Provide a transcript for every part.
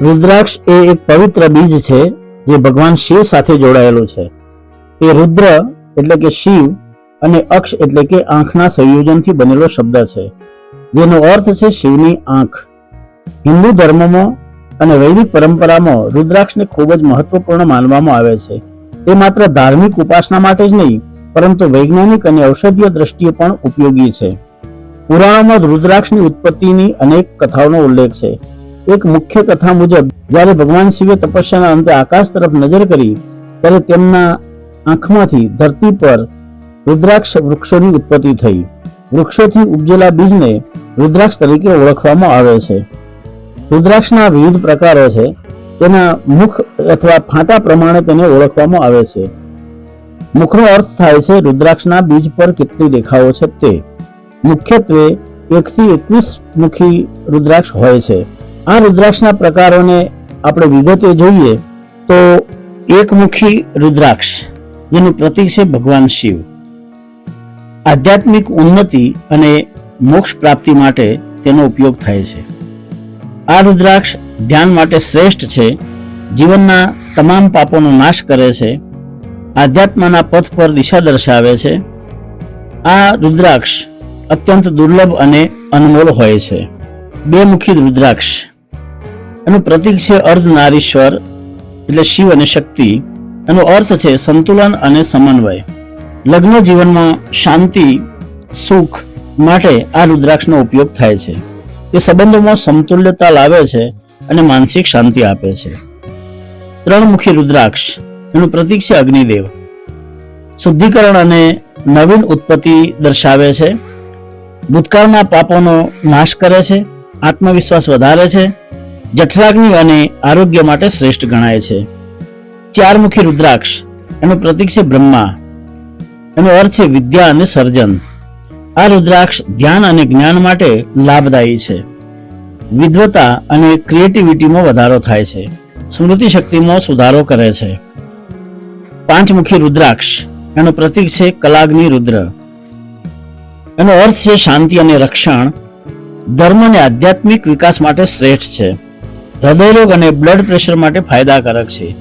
રુદ્રાક્ષ એ એક પવિત્ર બીજ છે જે ભગવાન શિવ સાથે જોડાયેલું છે. તે રુદ્ર એટલે કે શિવ અને અક્ષ એટલે કે આંખના સંયોજનથી બનેલો શબ્દ છે, જેનો અર્થ છે શિવની આંખ. હિન્દુ ધર્મમાં અને વૈદિક પરંપરામાં રુદ્રાક્ષને ખૂબ જ મહત્વપૂર્ણ માનવામાં આવે છે. તે માત્ર ધાર્મિક ઉપાસના માટે જ નહીં, પરંતુ વૈજ્ઞાનિક અને ઔષધીય દ્રષ્ટિએ પણ ઉપયોગી છે. પુરાણોમાં રુદ્રાક્ષની ઉત્પત્તિની અનેક કથાઓનો ઉલ્લેખ છે. એક મુખ્ય કથા મુજબ, જ્યારે ભગવાન શિવે તપસ્યાના અંતે આકાશ તરફ નજર કરી, ત્યારે તેમના આંખમાંથી ધરતી પર રુદ્રાક્ષ વૃક્ષોની ઉત્પત્તિ થઈ. વૃક્ષોથી ઉપજેલા બીજને રુદ્રાક્ષ તરીકે ઓળખવામાં આવે છે. રુદ્રાક્ષના વિવિધ પ્રકારો છે. તેના મુખ અથવા ફાંટા પ્રમાણે તેને ઓળખવામાં આવે છે. મુખનો અર્થ થાય છે, રુદ્રાક્ષના બીજ પર કેટલી રેખાઓ છે તે. મુખ્યત્વે એકથી એકવીસ મુખી રુદ્રાક્ષ હોય છે. આ રુદ્રાક્ષના પ્રકારોને આપણે વિગતે જોઈએ તો એકમુખી રુદ્રાક્ષ, જેનું પ્રતીક છે ભગવાન શિવ. આધ્યાત્મિક ઉન્નતિ અને મોક્ષ પ્રાપ્તિ માટે તેનો ઉપયોગ થાય છે. આ રુદ્રાક્ષ ધ્યાન માટે શ્રેષ્ઠ છે, જીવનના તમામ પાપોનો નાશ કરે છે, આધ્યાત્મના પથ પર દિશા દર્શાવે છે. આ રુદ્રાક્ષ અત્યંત દુર્લભ અને અનમોલ હોય છે. બે મુખી રુદ્રાક્ષ એનું પ્રતીક છે અર્ધનારીશ્વર એટલે શિવ અને શક્તિ. એનો અર્થ છે સંતુલન અને સમન્વય. લગ્ન જીવનમાં શાંતિ, સુખ માટે આ રુદ્રાક્ષનો ઉપયોગ થાય છે. તે સંબંધોમાં સમતુલ્યતા લાવે છે અને માનસિક શાંતિ આપે છે. ત્રણમુખી રુદ્રાક્ષ, એનું પ્રતીક છે અગ્નિદેવ. શુદ્ધિકરણ અને નવીન ઉત્પત્તિ દર્શાવે છે. ભૂતકાળના પાપોનો નાશ કરે છે. આત્મવિશ્વાસ વધારે છે. જઠરાગ્નિ અને આરોગ્ય માટે શ્રેષ્ઠ ગણાય છે. ચાર મુખી રુદ્રાક્ષ, એનું પ્રતીક છે બ્રહ્મા, એનો અર્થ છે વિદ્યા અને સર્જન. આ રુદ્રાક્ષ ધ્યાન અને જ્ઞાન માટે લાભદાયી છે. વિદ્વતા અને ક્રિએટિવિટીમાં વધારો થાય છે. સ્મૃતિ શક્તિમાં સુધારો કરે છે. પાંચમુખી રુદ્રાક્ષ, એનું પ્રતીક છે કલાગ્નિ રુદ્ર. એનો અર્થ છે શાંતિ અને રક્ષણ. ધર્મ અને આધ્યાત્મિક વિકાસ માટે શ્રેષ્ઠ છે. હૃદયરોગ અને બ્લડ પ્રેશર માટે ફાયદાકારક છે.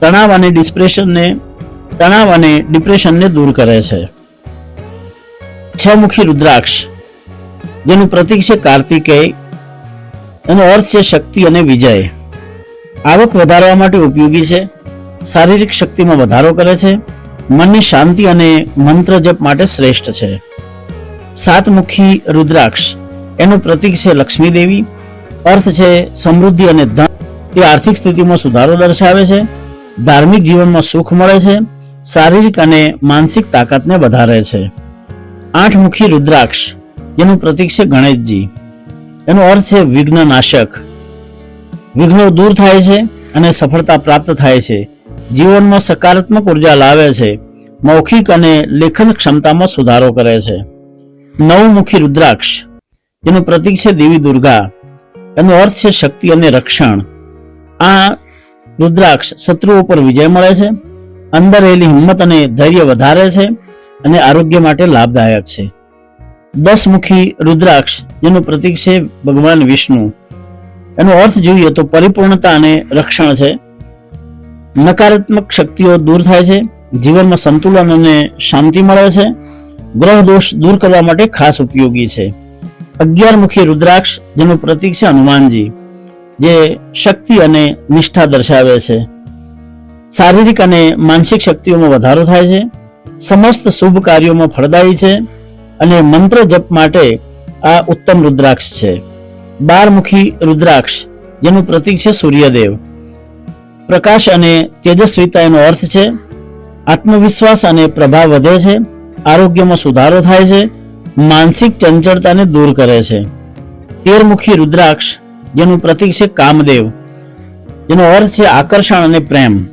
તણાવ અને ડિસ્પ્રેશનને તણાવ અને ડિપ્રેશનને દૂર કરે છે. છ મુખી રુદ્રાક્ષ, જેનું પ્રતીક છે કાર્તિકેય, એનો અર્થ છે શક્તિ અને વિજય. આવક વધારવા માટે ઉપયોગી છે, શારીરિક શક્તિમાં વધારો કરે છે, મનની શાંતિ અને મંત્ર જપ માટે શ્રેષ્ઠ છે. સાતમુખી રુદ્રાક્ષ, એનું પ્રતીક છે લક્ષ્મી દેવી અર્થ છે સમૃદ્ધિ અને ધન. તે આર્થિક સ્થિતિમાં સુધારો દર્શાવે છે, ધાર્મિક જીવનમાં સુખ મળે છે, શારીરિક અને માનસિક તાકાતને વધારે છે. આઠ મુખી રુદ્રાક્ષ, જેનું પ્રતીક છે ગણેશજી. એનો અર્થ છે વિઘ્ન નાશક વિઘ્નો દૂર થાય છે અને સફળતા પ્રાપ્ત થાય છે. જીવનમાં સકારાત્મક ઊર્જા લાવે છે, મૌખિક અને લેખન ક્ષમતામાં સુધારો કરે છે. નવમુખી રુદ્રાક્ષ, જેનું પ્રતીક છે દેવી દુર્ગા. એનો અર્થ છે શક્તિ અને રક્ષણ. આ રુદ્રાક્ષ શત્રુઓ પર વિજય મળે છે, અંદર રહેલી હિંમત અને ધૈર્ય વધારે છે અને આરોગ્ય માટે લાભદાયક છે. દસમુખી રુદ્રાક્ષ, જેનું પ્રતીક છે ભગવાન વિષ્ણુ. એનો અર્થ જોઈએ તો પરિપૂર્ણતા અને રક્ષણ છે. નકારાત્મક શક્તિઓ દૂર થાય છે, જીવનમાં સંતુલન અને શાંતિ મળે છે. ગ્રહ દોષ દૂર કરવા માટે ખાસ ઉપયોગી છે. અગિયાર મુખી રુદ્રાક્ષ, જેનું પ્રતીક છે હનુમાનજી, જે શક્તિ અને નિષ્ઠા દર્શાવે છે. શારીરિક અને માનસિક શક્તિઓમાં વધારો થાય છે. સમસ્ત શુભ કાર્યોમાં ફળદાયી છે અને મંત્ર જપ માટે આ ઉત્તમ રુદ્રાક્ષ છે. બારમુખી રુદ્રાક્ષ, જેનું પ્રતીક છે સૂર્યદેવ. પ્રકાશ અને તેજસ્વીતા એનો અર્થ છે. આત્મવિશ્વાસ અને પ્રભાવ વધે છે. આરોગ્યમાં સુધારો થાય છે. માનસિક ચંચળતાને દૂર કરે છે. તેરમુખી રુદ્રાક્ષ, જેનું પ્રતીક છે કામદેવ. જેનો અર્થ છે આકર્ષણ અને પ્રેમ.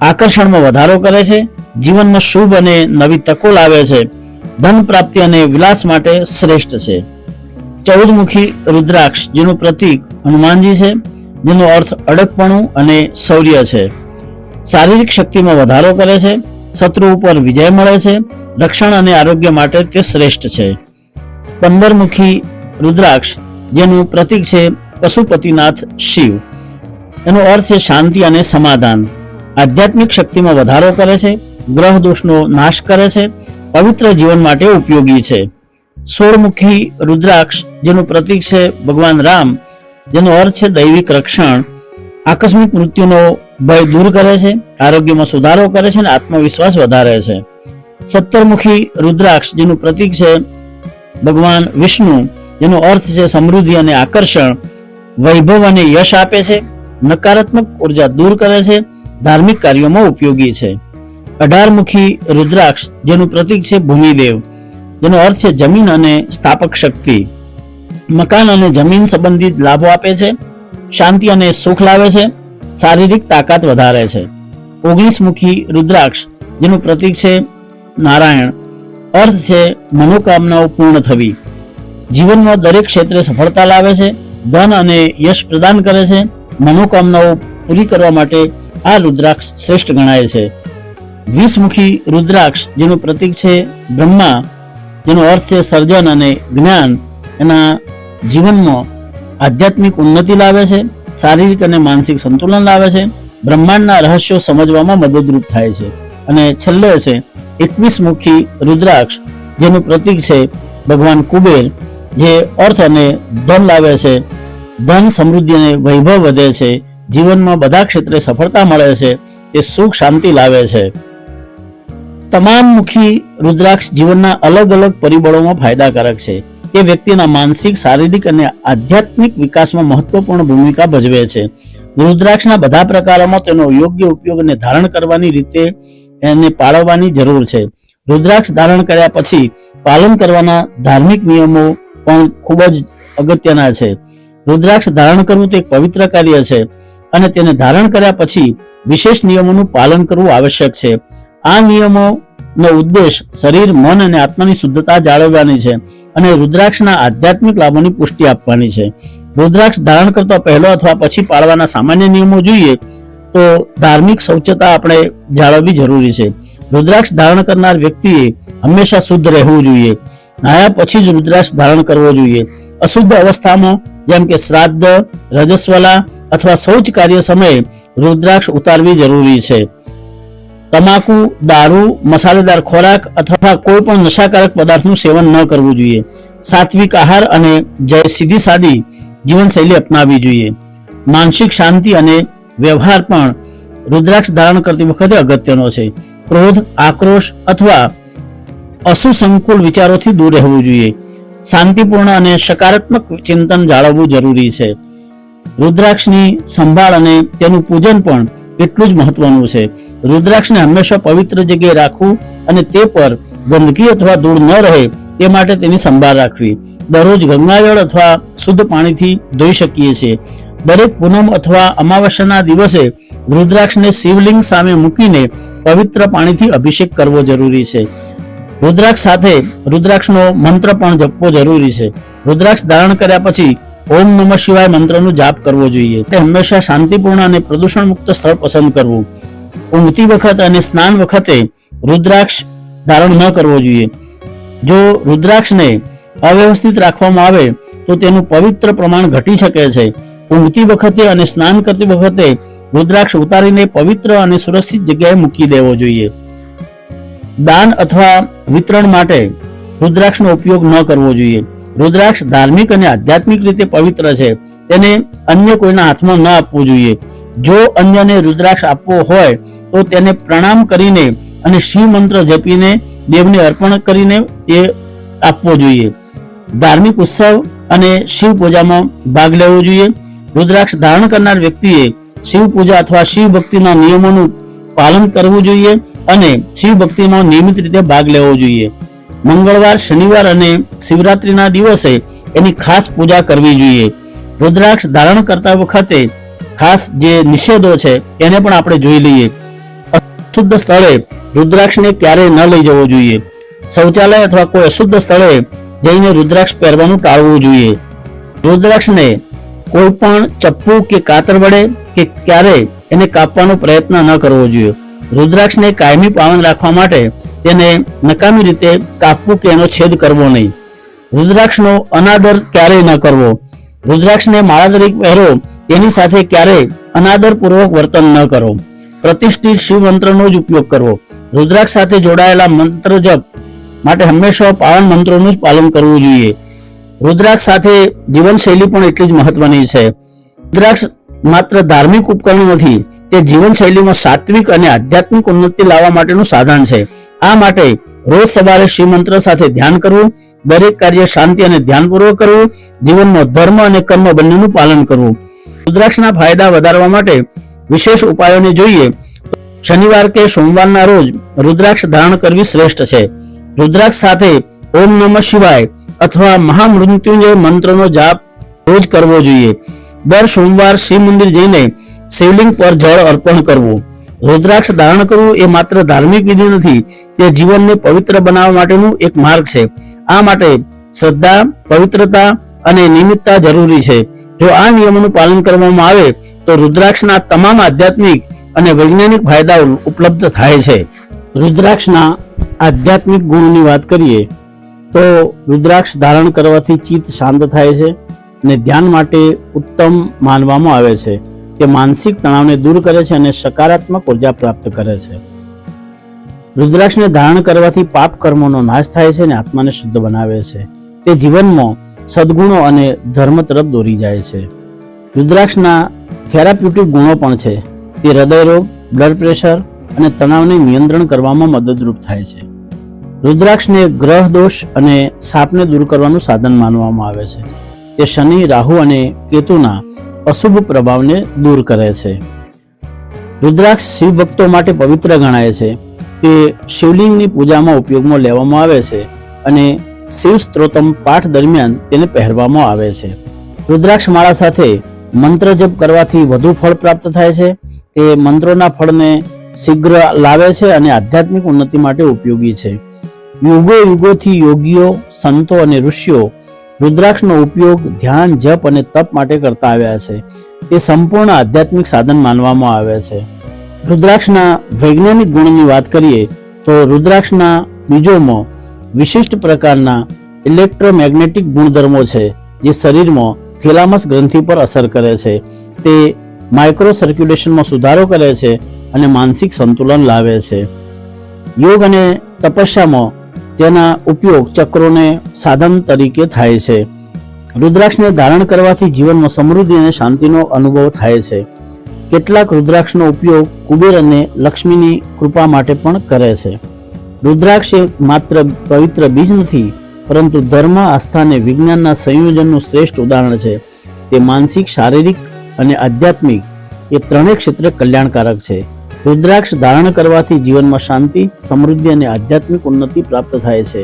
આકર્ષણમાં વધારો કરે છે, જીવનમાં શુભ અને નવી તકો લાવે છે, ધન પ્રાપ્તિ અને વિલાસ માટે શ્રેષ્ઠ છે. ચૌદમુખી રુદ્રાક્ષ, જેનું પ્રતીક હનુમાનજી છે, જેનો અર્થ અડકપણું અને શૌર્ય છે. શારીરિક શક્તિમાં વધારો કરે છે શત્રુ ઉપર વિજય મળે છે, રક્ષણ અને આરોગ્ય માટે તે શ્રેષ્ઠ છે. પંદરમુખી રુદ્રાક્ષ, જેનું પ્રતીક છે પશુપતિનાથ શિવ. એનો અર્થ છે શાંતિ અને સમાધાન. આધ્યાત્મિક શક્તિમાં વધારો કરે છે, ગ્રહ દોષનો નાશ કરે છે, પવિત્ર જીવન માટે ઉપયોગી છે. સોળમુખી રુદ્રાક્ષ, જેનું પ્રતીક છે ભગવાન રામ, જેનો અર્થ છે દૈવિક રક્ષણ. આકસ્મિક મૃત્યુનો ભય દૂર કરે છે, આરોગ્યમાં સુધારો કરે છે અને આત્મવિશ્વાસ વધારે છે. સત્તરમુખી રુદ્રાક્ષ જેનું પ્રતીક છે ભગવાન વિષ્ણુ, જેનો અર્થ છે સમૃદ્ધિ અને આકર્ષણ. વૈભવ અને યશ આપે છે, નકારાત્મક ઊર્જા દૂર કરે છે, ધાર્મિક કાર્યોમાં ઉપયોગી છે. અઢારમુખી રુદ્રાક્ષ જેનું પ્રતીક છે ભૂમિદેવ, જેનો અર્થ છે જમીન અને સ્થાપક શક્તિ. મકાન અને જમીન સંબંધિત લાભો આપે છે, શાંતિ અને સુખ લાવે છે શારીરિક તાકાત વધારે છે. ઓગણીસ મુખી રુદ્રાક્ષ, જેનું પ્રતીક છે નારાયણ. અર્થ છે, મનોકામનાઓ પૂર્ણ થવી. જીવનમાં દરેક ક્ષેત્રે સફળતા લાવે છે, ધન અને યશ પ્રદાન કરે છે. મનોકામનાઓ પૂરી કરવા માટે આ રુદ્રાક્ષ શ્રેષ્ઠ ગણાય છે. વીસમુખી રુદ્રાક્ષ, જેનું પ્રતીક છે બ્રહ્મા. જેનો અર્થ છે સર્જન અને જ્ઞાન. એના જીવનમાં આધ્યાત્મિક ઉન્નતિ લાવે છે. શારીરિક અને માનસિક સંતુલન લાવે છે. બ્રહ્માંડના રહસ્યો સમજવામાં મદદરૂપ થાય છે. અને છેલ્લે છે એકવીસ મુખી રુદ્રાક્ષ, જેનું પ્રતીક છે ભગવાન કુબેર, જે અર્થ અને ધન લાવે છે. ધન સમૃદ્ધિ અને વૈભવ વધે છે. જીવનમાં બધા ક્ષેત્રે સફળતા મળે છે. તે સુખ, શાંતિ લાવે છે. તમામ મુખી રુદ્રાક્ષ જીવનના અલગ અલગ પરિબળોમાં ફાયદાકારક છે. તે વ્યક્તિના માનસિક, શારીરિક અને આધ્યાત્મિક વિકાસમાં મહત્વપૂર્ણ ભૂમિકા ભજવે છે. રુદ્રાક્ષના બધા પ્રકારોમાં તેનો યોગ્ય ઉપયોગ અને ધારણ કરવાની રીતે એને પાળવવાની જરૂર છે. રુદ્રાક્ષ ધારણ કર્યા પછી પાલન કરવાના ધાર્મિક નિયમો પણ ખૂબ જ અગત્યના છે. રુદ્રાક્ષ ધારણ કરવું તે એક પવિત્ર કાર્ય છે અને તેને ધારણ કર્યા પછી વિશેષ નિયમોનું પાલન કરવું આવશ્યક છે. આ નિયમો નો ઉદ્દેશ શરીર, મન અને આત્માની શુદ્ધતા જાળવવાની છે અને રુદ્રાક્ષના આધ્યાત્મિક લાભોની પુષ્ટિ આપવાની છે. રુદ્રાક્ષ ધારણ કરતા પહેલો અથવા પછી પાળવાના સામાન્ય નિયમો જોઈએ તો ધાર્મિક શૌચતા આપણે જાળવવી જરૂરી છે. રુદ્રાક્ષ ધારણ કરનાર વ્યક્તિએ હંમેશા શુદ્ધ રહેવું જોઈએ. નાયા પછી જ રુદ્રાક્ષ ધારણ કરવો જોઈએ. અશુદ્ધ અવસ્થામાં, જેમ કે શ્રાદ્ધ, રજસ્વલા અથવા શૌચ કાર્ય સમયે રુદ્રાક્ષ ઉતારવી જરૂરી છે. તમાકુ, દારૂ, મસાલેદાર ખોરાક અથવા કોઈ પણ નશાકારક પદાર્થનું સેવન ન કરવું જોઈએ. સાત્વિક આહાર અને જય સીધી સાદી જીવનશૈલી અપનાવવી જોઈએ. માનસિક શાંતિ અને વ્યવહાર પણ રુદ્રાક્ષ ધારણ કરતી વખતે અગત્યનો છે. ક્રોધ, આક્રોશ અથવા અસુસંકુલ વિચારોથી દૂર રહેવું જોઈએ. શાંતિપૂર્ણ અને સકારાત્મક ચિંતન જાળવવું જરૂરી છે. રુદ્રાક્ષની સંભાળ અને તેનું પૂજન પણ એટલું જ મહત્વનું છે. રુદ્રાક્ષને હંમેશા પવિત્ર જગ્યાએ રાખવું અને તે પર ગંદકી અથવા ધૂળ ન રહે તે માટે તેની સંભાળ રાખવી. દરરોજ ગંગાજળ અથવા શુદ્ધ પાણીથી ધોઈ શકીએ છીએ. દરેક પૂનમ અથવા અમાવસ્યાના દિવસે રુદ્રાક્ષને શિવલિંગ સામે મૂકીને પવિત્ર પાણીથી અભિષેક કરવો જરૂરી છે. રુદ્રાક્ષ સાથે રુદ્રાક્ષનો મંત્ર પણ જપવો જરૂરી છે. રુદ્રાક્ષ ધારણ કર્યા પછી ઓમ નમઃ શિવાય મંત્રનો જાપ કરવો જોઈએ. તે હંમેશા શાંતિપૂર્ણ અને પ્રદૂષણ મુક્ત સ્થળ પસંદ કરવું. ઊંઘતી વખત અને સ્નાન વખતે રુદ્રાક્ષ ધારણ ન કરવો જોઈએ. જો રુદ્રાક્ષને અવ્યવસ્થિત રાખવામાં આવે, તો તેનું પવિત્ર પ્રમાણ ઘટી શકે છે. ઊંઘતી વખતે અને સ્નાન કરતી વખતે રુદ્રાક્ષ ઉતારીને પવિત્ર અને સુરક્ષિત જગ્યાએ મૂકી દેવો જોઈએ. દાન અથવા વિતરણ માટે રુદ્રાક્ષનો ઉપયોગ ન કરવો જોઈએ. રુદ્રાક્ષ ધાર્મિક અને આધ્યાત્મિક રીતે પવિત્ર છે. તેને અન્ય કોઈના હાથમાં ન આપવું જોઈએ. જો અન્યને રુદ્રાક્ષ આપવો હોય, તો તેને પ્રણામ કરીને અને શિવ મંત્ર જપીને દેવને અર્પણ કરીને એ આપવો જોઈએ. ધાર્મિક ઉત્સવ અને શિવ પૂજામાં ભાગ લેવો જોઈએ. રુદ્રાક્ષ ધારણ કરનાર વ્યક્તિએ શિવ પૂજા અથવા શિવ ભક્તિના નિયમોનું પાલન કરવું જોઈએ અને શિવ ભક્તિમાં નિયમિત રીતે ભાગ લેવો જોઈએ. મંગળવાર, શનિવાર અને શિવરાત્રીના દિવસે એની ખાસ પૂજા કરવી જોઈએ. રુદ્રાક્ષ ધારણ કરતા વખતે ખાસ જે નિષેધો છે, એને પણ આપણે જોઈ લઈએ. અશુદ્ધ સ્થળે રુદ્રાક્ષને ક્યારેય ન લઈ જવો જોઈએ. શૌચાલય અથવા કોઈ અશુદ્ધ સ્થળે જઈને રુદ્રાક્ષ પહેરવાનું ટાળવું જોઈએ. રુદ્રાક્ષને કોઈ પણ ચપ્પુ કે કાતર વડે કે ક્યારે એને કાપવાનો પ્રયત્ન ન કરવો જોઈએ. રુદ્રાક્ષને કાયમી પાવન રાખવા માટે તેને નકામી રીતે કાપવું કે એનો છેદ કરવો નહીં. રુદ્રાક્ષનો અનાદર ક્યારેય ન કરવો. રુદ્રાક્ષને માળા તરીકે પહેરો તેની સાથે ક્યારેય અનાદરપૂર્વક વર્તન ન કરો. પ્રતિષ્ઠિત શિવ મંત્રનો જ ઉપયોગ કરવો. રુદ્રાક્ષ સાથે જોડાયેલા મંત્ર જપ માટે હંમેશા પાવન મંત્રોનું જ પાલન કરવું જોઈએ. રુદ્રાક્ષ સાથે જીવનશૈલી પણ એટલી જ મહત્વની છે. રુદ્રાક્ષ માત્ર ધાર્મિક ઉપકરણ નથી, તે જીવનશૈલીમાં સાત્વિક અને આધ્યાત્મિક ઉન્નતિ લાવવા માટેનું સાધન છે. આ માટે રોજ સવારે શ્રી મંત્ર સાથે ધ્યાન કરવું, દરેક કાર્ય શાંતિ અને ધ્યાનપૂર્વક કરવું જીવનમાં ધર્મ અને કર્મ બંનેનું પાલન કરવું. રુદ્રાક્ષના ફાયદા વધારવા માટે વિશેષ ઉપાયોને જોઈએ શનિવાર કે સોમવારના રોજ રુદ્રાક્ષ ધારણ કરવી શ્રેષ્ઠ છે. રુદ્રાક્ષ સાથે ઓમ નમઃ શિવાય અથવા મહામૃત્યુંજય મંત્રનો જાપ રોજ કરવો જોઈએ. દર સોમવાર શિવ મંદિર જઈને શિવલિંગ પર જળ અર્પણ કરવું. રુદ્રાક્ષ ધારણ કરવું એ માત્ર ધાર્મિક વિધિ નથી, તે જીવનને પવિત્ર બનાવવા માટેનું એક માર્ગ છે. આ માટે શ્રદ્ધા, પવિત્રતા અને નિયમિતતા જરૂરી છે. જો આ નિયમોનું પાલન કરવામાં આવે, તો રુદ્રાક્ષના તમામ આધ્યાત્મિક અને વૈજ્ઞાનિક ફાયદાઓ ઉપલબ્ધ થાય છે. રુદ્રાક્ષના આધ્યાત્મિક ગુણની વાત કરીએ, તો રુદ્રાક્ષ ધારણ કરવાથી ચિત્ત શાંત થાય છે અને ધ્યાન માટે ઉત્તમ માનવામાં આવે છે. તે માનસિક તણાવને દૂર કરે છે અને સકારાત્મક ઊર્જા પ્રાપ્ત કરે છે. રુદ્રાક્ષને ધારણ કરવાથી પાપ કર્મોનો નાશ થાય છે અને આત્માને શુદ્ધ બનાવે છે. તે જીવનમાં સદગુણો અને ધર્મ તરફ દોરી જાય છે. રુદ્રાક્ષના થેરાપ્યુટિક ગુણો પણ છે. તે હૃદયરોગ બ્લડ પ્રેશર અને તણાવને નિયંત્રણ કરવામાં મદદરૂપ થાય છે. રુદ્રાક્ષને ગ્રહ દોષ અને સાપને દૂર કરવાનું સાધન માનવામાં આવે છે. તે શનિ, રાહુ અને કેતુના અશુભ પ્રભાવને દૂર કરે છે. રુદ્રાક્ષ શિવ ભક્તો માટે પવિત્ર ગણાય છે. તે શિવલિંગની પૂજામાં ઉપયોગમાં લેવામાં આવે છે અને શિવ સ્ત્રોતમ પાઠ દરમિયાન તેને પહેરવામાં આવે છે. રુદ્રાક્ષ માળા સાથે મંત્ર જપ કરવાથી વધુ ફળ પ્રાપ્ત થાય છે. તે મંત્રોના ફળને શીઘ્ર લાવે છે અને આધ્યાત્મિક ઉન્નતિ માટે ઉપયોગી છે. યુગો યુગોથી યોગીઓ, સંતો અને ઋષિઓ રુદ્રાક્ષનો ઉપયોગ ધ્યાન, જપ અને તપ માટે કરતા આવ્યા છે. તે સંપૂર્ણ આધ્યાત્મિક સાધન માનવામાં આવે છે. રુદ્રાક્ષના વૈજ્ઞાનિક ગુણની વાત કરીએ તો રુદ્રાક્ષના બીજોમાં વિશિષ્ટ પ્રકારના ઇલેક્ટ્રોમેગ્નેટિક ગુણધર્મો છે, જે શરીરમાં થેલામસ ગ્રંથિ પર અસર કરે છે. તે માઇક્રો સર્ક્યુલેશનમાં સુધારો કરે છે અને માનસિક સંતુલન લાવે છે. યોગ અને તપસ્યામાં તેના ઉપયોગ ચક્રોને સાધન તરીકે થાય છે. રુદ્રાક્ષને ધારણ કરવાથી જીવનમાં સમૃદ્ધિ અને શાંતિનો અનુભવ થાય છે. કેટલાક રુદ્રાક્ષનો ઉપયોગ કુબેર અને લક્ષ્મીની કૃપા માટે પણ કરે છે. રુદ્રાક્ષ એ માત્ર પવિત્ર બીજ નથી, પરંતુ ધર્મ, આસ્થા અને વિજ્ઞાનના સંયોજનનું શ્રેષ્ઠ ઉદાહરણ છે. તે માનસિક, શારીરિક અને આધ્યાત્મિક એ ત્રણેય ક્ષેત્રે કલ્યાણકારક છે. રુદ્રાક્ષ ધારણ કરવાથી જીવનમાં શાંતિ સમૃદ્ધિ અને આધ્યાત્મિક ઉન્નતિ પ્રાપ્ત થાય છે.